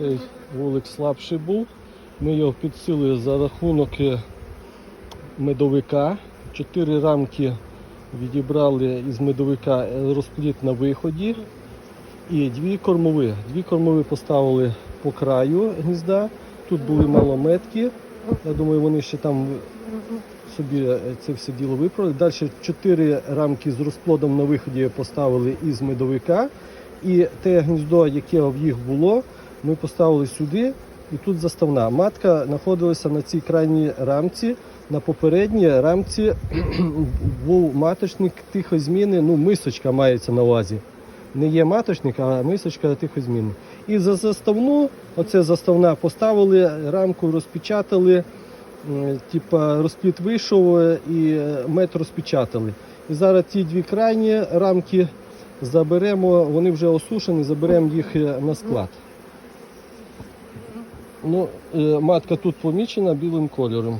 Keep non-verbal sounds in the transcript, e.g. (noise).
Цей вулик слабший був. Ми його підсилили за рахунок е, медовика. Чотири рамки відібрали із медовика е, розпліт на виході. І дві кормови. Дві кормови поставили по краю гнізда. Тут були малометки. Я думаю, вони ще там собі е, це все діло виправили. Далі чотири рамки з розплодом на виході поставили із медовика. І те гніздо, яке в їх було, ми поставили сюди. І тут заставна. Матка знаходилася на цій крайній рамці. На попередній рамці (clears throat) був маточник тихозміни, ну мисочка мається на увазі. Не є маточник, а мисочка тихозмінна. І за заставну, оце заставна, поставили рамку, розпечатали, м, типа розпліт вийшов і е, мед розпечатали. І зараз ті дві крайні рамки заберемо, вони вже осушені, заберемо їх е, на склад. Ну, е, матка тут помічена білим кольором.